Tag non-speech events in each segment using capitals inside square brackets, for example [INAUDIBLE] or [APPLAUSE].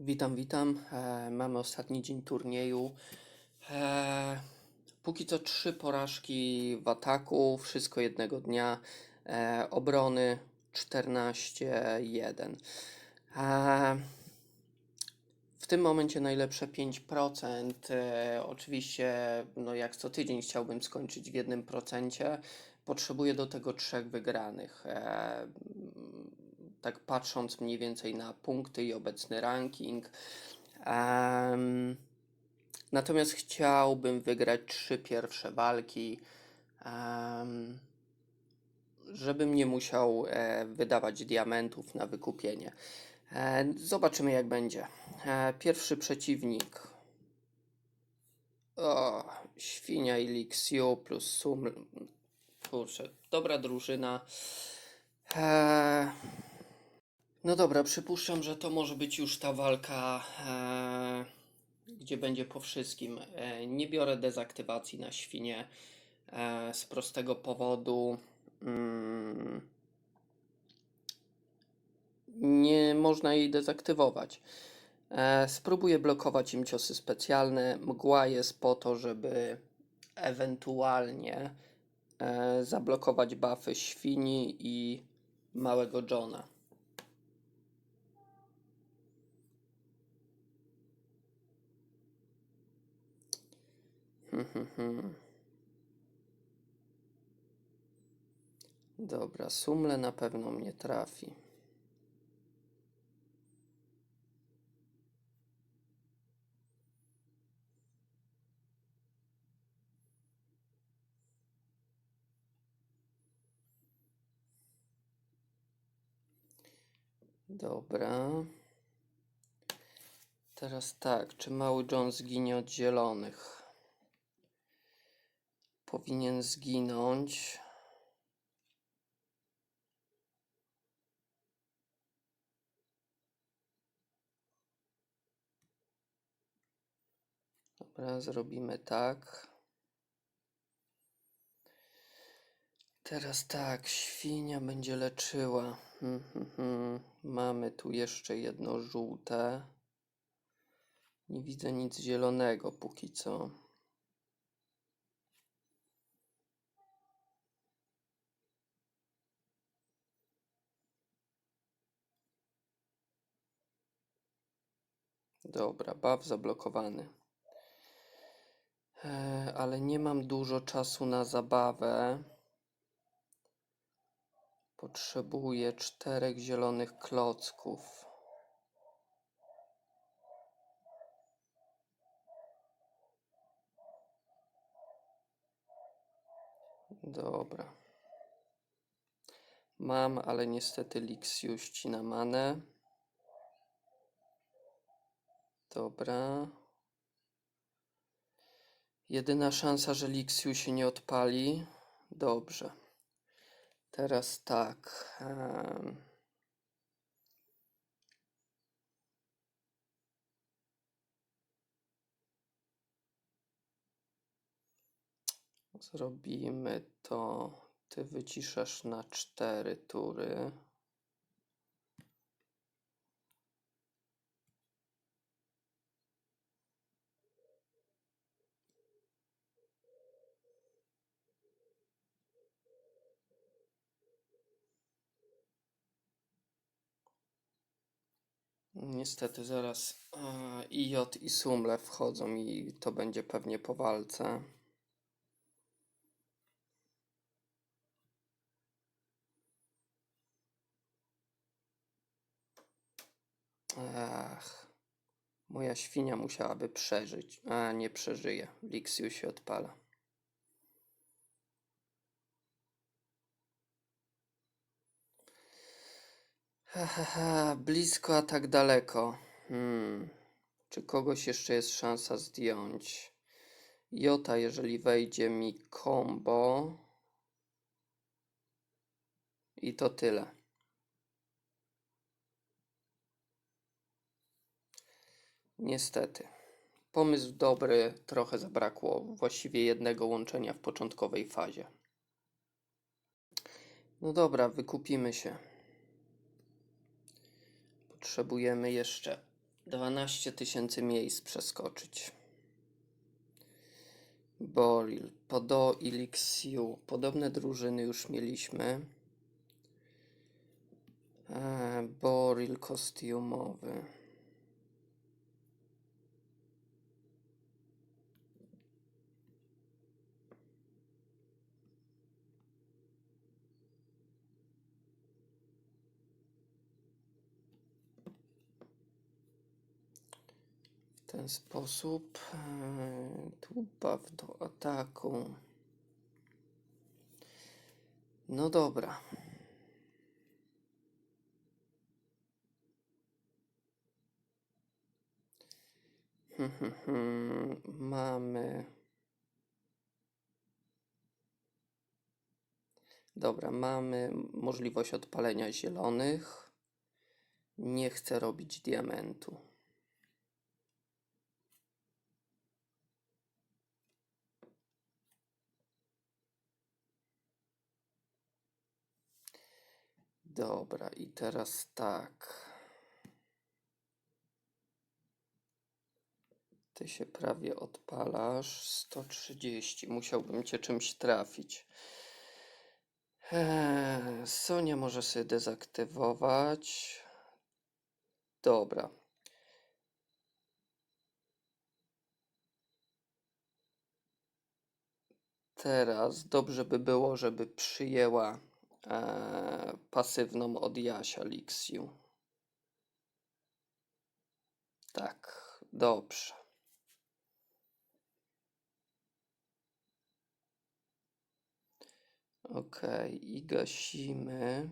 Witam, witam. E, mamy ostatni dzień turnieju. E, póki co trzy porażki w ataku, wszystko jednego dnia. E, obrony 14-1. E, w tym momencie najlepsze 5%. E, oczywiście, no jak co tydzień chciałbym skończyć w 1%. Potrzebuję do tego trzech wygranych. E, tak patrząc mniej więcej na punkty i obecny ranking. Em, natomiast chciałbym wygrać trzy pierwsze walki, em, żebym nie musiał e, wydawać diamentów na wykupienie. E, zobaczymy jak będzie. E, pierwszy przeciwnik. O, Świnia i Lixiu plus Sum. Kurczę, dobra drużyna. E, no dobra, przypuszczam, że to może być już ta walka, e, gdzie będzie po wszystkim. E, nie biorę dezaktywacji na świnie e, z prostego powodu. Mm, nie można jej dezaktywować. E, spróbuję blokować im ciosy specjalne. Mgła jest po to, żeby ewentualnie e, zablokować buffy świni i małego Johna. Hmm, hmm, hmm. Dobra, Sumle na pewno mnie trafi. Dobra. Teraz tak, czy mały John zginie od zielonych? Powinien zginąć. Dobra, zrobimy tak. Teraz tak, świnia będzie leczyła. Hmm, hmm, hmm. Mamy tu jeszcze jedno żółte. Nie widzę nic zielonego póki co. Dobra, baw zablokowany. E, ale nie mam dużo czasu na zabawę. Potrzebuję czterech zielonych klocków. Dobra. Mam, ale niestety Lixiu ścina manę. Dobra. Jedyna szansa, że Lixiu się nie odpali. Dobrze. Teraz tak. Zrobimy to. Ty wyciszasz na cztery tury. Niestety zaraz e, i J i Sumle wchodzą i to będzie pewnie po walce. Ach, moja świnia musiałaby przeżyć, a nie przeżyje. Lixiu się odpala. Ha, blisko, a tak daleko. Hmm. Czy kogoś jeszcze jest szansa zdjąć? Jota, jeżeli wejdzie mi combo. I to tyle. Niestety. Pomysł dobry, trochę zabrakło właściwie jednego łączenia w początkowej fazie. No dobra, wykupimy się. Potrzebujemy jeszcze 12 tysięcy miejsc przeskoczyć. Boril, Podo i Lixiu. Podobne drużyny już mieliśmy. E, Boril kostiumowy. Ten sposób e, tu buff do ataku. No dobra. Hmm, hmm, hmm. Mamy. Dobra, mamy możliwość odpalenia zielonych. Nie chcę robić diamentu. Dobra, i teraz tak. Ty się prawie odpalasz. 130. Musiałbym cię czymś trafić. Eee, Sonia może sobie dezaktywować. Dobra. Teraz dobrze by było, żeby przyjęła e, pasywną od Jasia Lixiu. Tak, dobrze. Okej, i gasimy.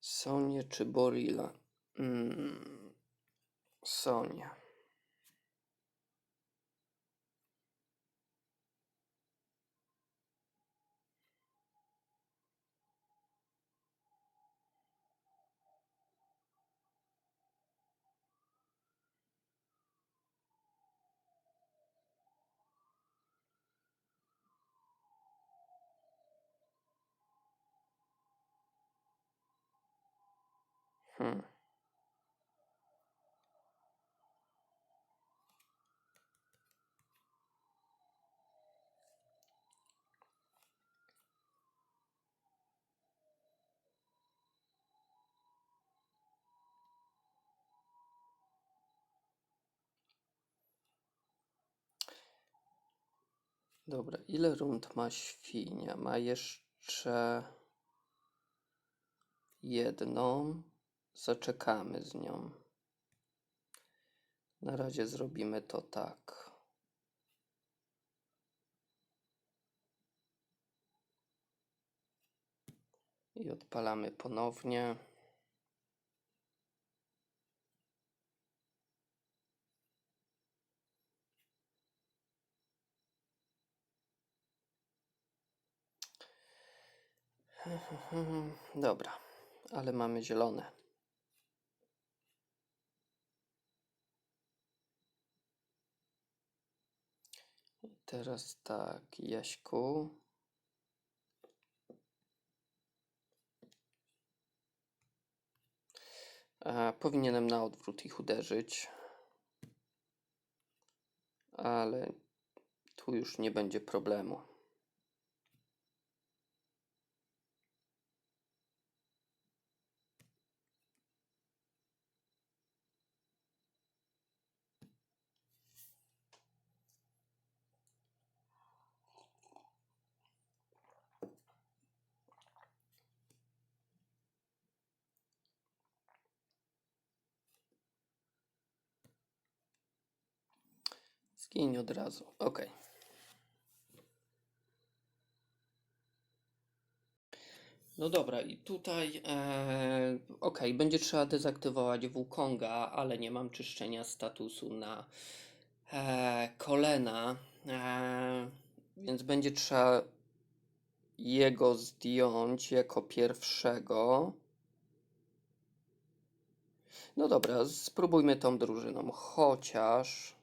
Sonię czy Borila? Mm, Sonia. Hmm. Dobra, ile rund ma świnia? Ma jeszcze jedną. Zaczekamy z nią. Na razie zrobimy to tak. I odpalamy ponownie. [LAUGHS] Dobra, ale mamy zielone. I teraz tak, Jaśku. E, powinienem na odwrót ich uderzyć. Ale tu już nie będzie problemu. Zgiń od razu. Ok. No dobra, i tutaj e, ok, będzie trzeba dezaktywować Wukonga, ale nie mam czyszczenia statusu na e, kolena, e, więc będzie trzeba jego zdjąć jako pierwszego. No dobra, spróbujmy tą drużyną, chociaż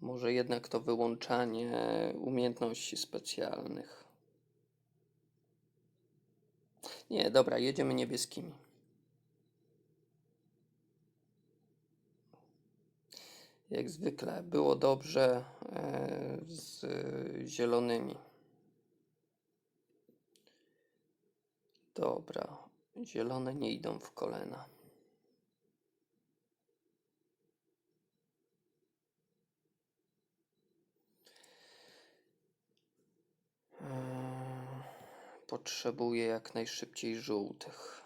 może jednak to wyłączanie umiejętności specjalnych. Nie, dobra, jedziemy niebieskimi. Jak zwykle było dobrze e, z zielonymi. Dobra, zielone nie idą w kolana. Potrzebuję jak najszybciej żółtych.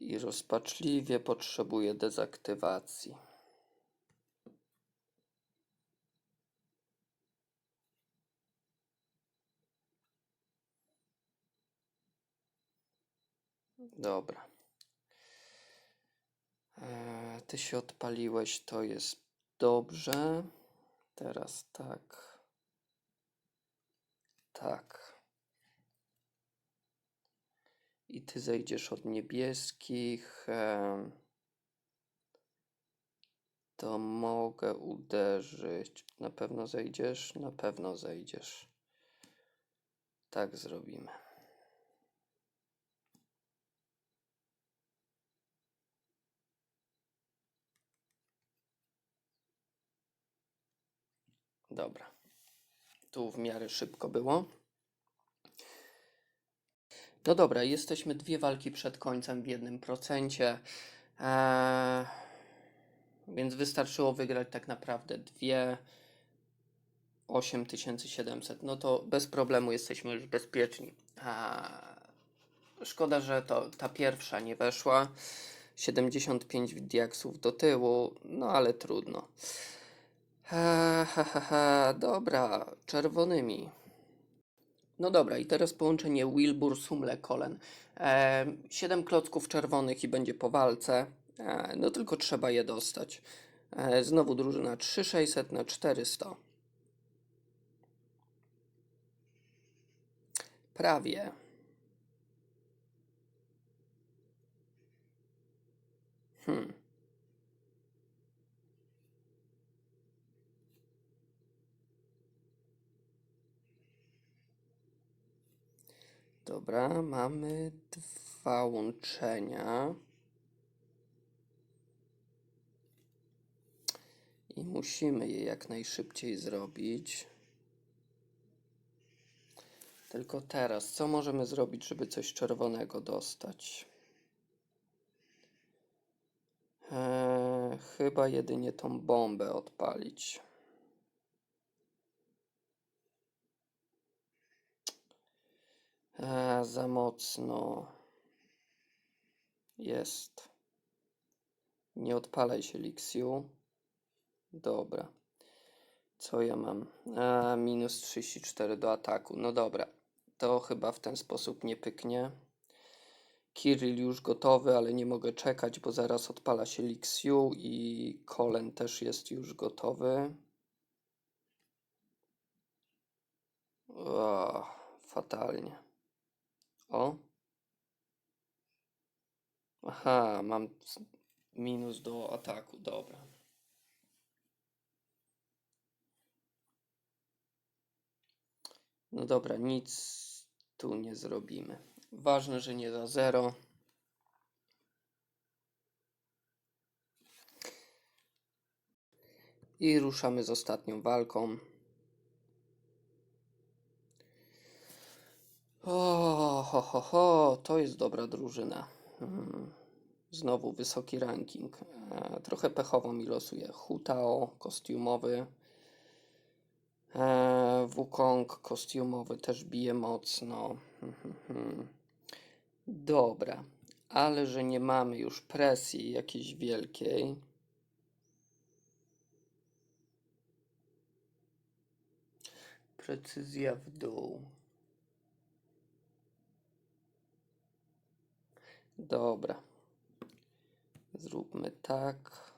I rozpaczliwie potrzebuję dezaktywacji. Dobra. Eee, Ty się odpaliłeś, to jest dobrze. Teraz tak. Tak. I ty zejdziesz od niebieskich. To mogę uderzyć. Na pewno zejdziesz? Na pewno zejdziesz. Tak zrobimy. Dobra. Tu w miarę szybko było. No dobra, jesteśmy dwie walki przed końcem w jednym procencie. Eee, więc wystarczyło wygrać tak naprawdę dwie 8700. No to bez problemu jesteśmy już bezpieczni. A, szkoda, że to ta pierwsza nie weszła. 75 diaksów do tyłu, no ale trudno. Dobra, czerwonymi. No dobra, i teraz połączenie Wilbur, Sumle, Kolen. E, 7 klocków czerwonych i będzie po walce. E, no tylko trzeba je dostać. E, znowu drużyna 3600 na 400. Prawie. Hmm. Dobra, mamy dwa łączenia. I musimy je jak najszybciej zrobić. Tylko teraz, co możemy zrobić, żeby coś czerwonego dostać? Eee, chyba jedynie tą bombę odpalić. Eee, za mocno. Jest. Nie odpalaj się, Lixiu. Dobra. Co ja mam? A, minus 34 do ataku. No dobra. To chyba w ten sposób nie pyknie. Kirill już gotowy, ale nie mogę czekać, bo zaraz odpala się Lixiu i Kolen też jest już gotowy. O, fatalnie. O. Aha, mam minus do ataku. Dobra. No dobra, nic tu nie zrobimy. Ważne, że nie za zero. I ruszamy z ostatnią walką. O, ho, ho, ho, to jest dobra drużyna. Mm, Znowu wysoki ranking. E, trochę pechowo mi losuje. Hutao, kostiumowy. E, Wukong, kostiumowy, też bije mocno. Dobra, ale że nie mamy już presji jakiejś wielkiej. Precyzja w dół. Dobra. Zróbmy tak.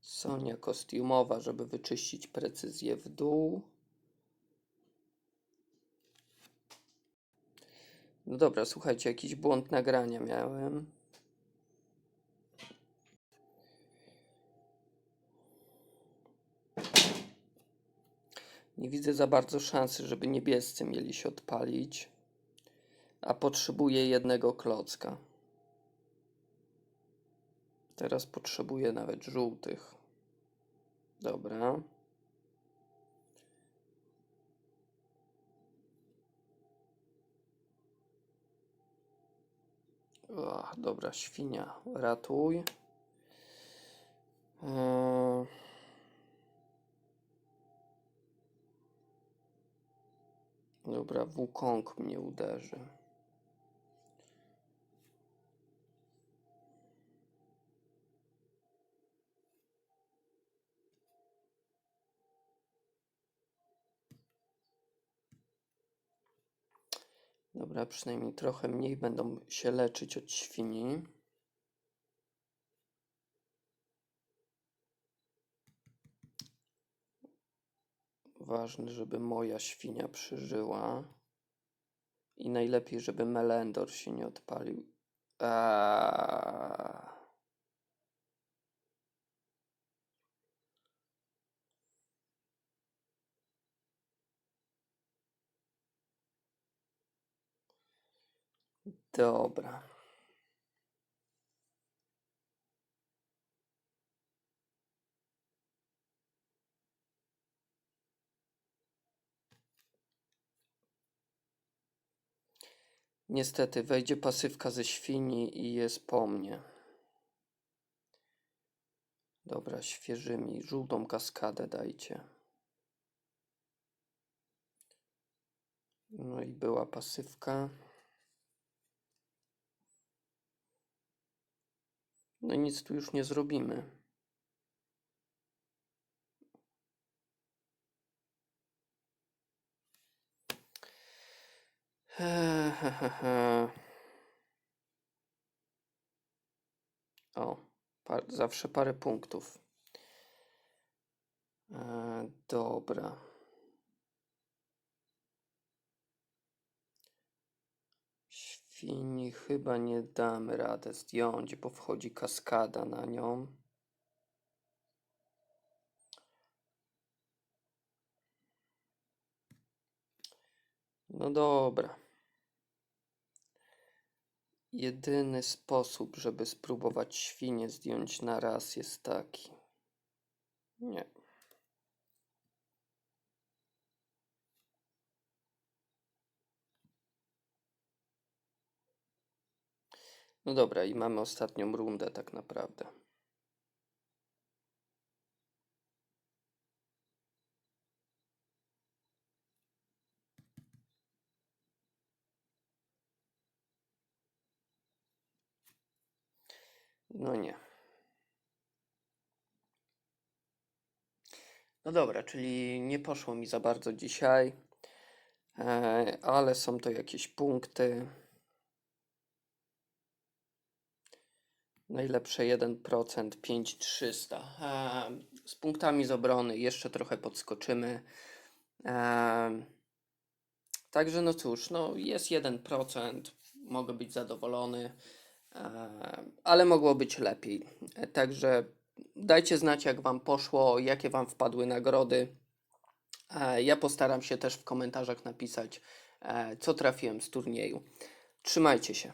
Sonia kostiumowa, żeby wyczyścić precyzję w dół. No dobra, słuchajcie, jakiś błąd nagrania miałem. Nie widzę za bardzo szansy, żeby niebiescy mieli się odpalić. A potrzebuję jednego klocka. Teraz potrzebuję nawet żółtych. Dobra. Ach, dobra, świnia, ratuj. Eee... Dobra, Wukong mnie uderzy. Dobra, przynajmniej trochę mniej będą się leczyć od świni. Ważne, żeby moja świnia przeżyła. I najlepiej, żeby Melendor się nie odpalił. Aaaa. Dobra. Niestety wejdzie pasywka ze świni i jest po mnie. Dobra, świeżymi. Żółtą kaskadę dajcie. No i była pasywka. No nic tu już nie zrobimy. [LAUGHS] O, par, zawsze parę punktów. E, dobra. Świni chyba nie damy radę zdjąć, bo wchodzi kaskada na nią. No dobra. Jedyny sposób, żeby spróbować świnie zdjąć na raz jest taki. Nie. No dobra, i mamy ostatnią rundę tak naprawdę. No nie. No dobra, czyli nie poszło mi za bardzo dzisiaj, e, ale są to jakieś punkty. Najlepsze 1%, 5300. E, z punktami z obrony jeszcze trochę podskoczymy. E, także no cóż, no jest 1%, mogę być zadowolony, e, ale mogło być lepiej. Także dajcie znać, jak Wam poszło, jakie Wam wpadły nagrody. Ja postaram się też w komentarzach napisać, co trafiłem z turnieju. Trzymajcie się.